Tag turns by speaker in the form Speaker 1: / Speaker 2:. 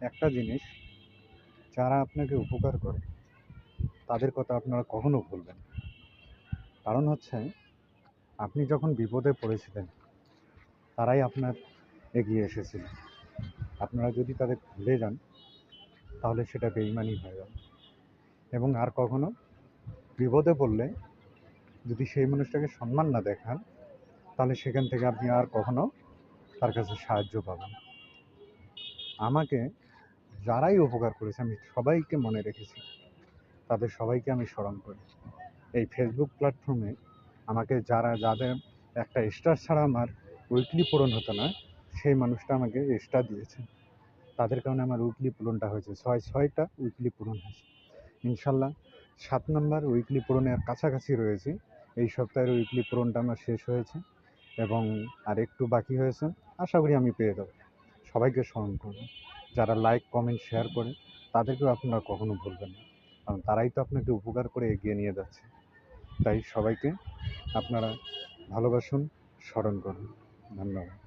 Speaker 1: একটা জিনিস যারা আপনাকে উপকার করে, তাদের কথা আপনারা কখনো ভুলবেন। কারণ হচ্ছে, আপনি যখন বিপদে পড়েছিলেন, তারাই আপনার এগিয়ে এসেছিল। আপনারা যদি তাদের ভুলে যান, তাহলে সেটা বেইমানি হয়ে যাবে। এবং আর কখনো বিপদে পড়লে যদি সেই মানুষটাকে সম্মান না দেখান, তাহলে সেখান থেকে আপনি আর কখনো তার কাছে সাহায্য পাবেন আমাকে যারাই উপকার করেছে, আমি সবাইকে মনে রেখেছি। তাদের সবাইকে আমি স্মরণ করি। এই ফেসবুক প্ল্যাটফর্মে আমাকে যারা, যাদের একটা স্টার ছাড়া আমার উইকলি পূরণ হতো না, সেই মানুষটা আমাকে স্টার দিয়েছে। তাদের কারণে আমার উইকলি পূরণটা হয়েছে। ছয়, ছয়টা উইকলি পূরণ হয়েছে। ইনশাল্লাহ সাত নম্বর উইকলি পূরণের কাছাকাছি রয়েছি। এই সপ্তাহের উইকলি পূরণটা আমার শেষ হয়েছে এবং আর একটু বাকি হয়েছে। আশা করি আমি পেয়ে যাব। সবাইকে স্মরণ করবেন যারা লাইক কমেন্ট শেয়ার করে, তাদেরকেও আপনারা কখনো ভুলবেন না। কারণ তারাই তো আপনাকে উপকার করে এগিয়ে নিয়ে যাচ্ছে। তাই সবাইকে আপনারা ভালোবাসুন, স্মরণ করুন। ধন্যবাদ।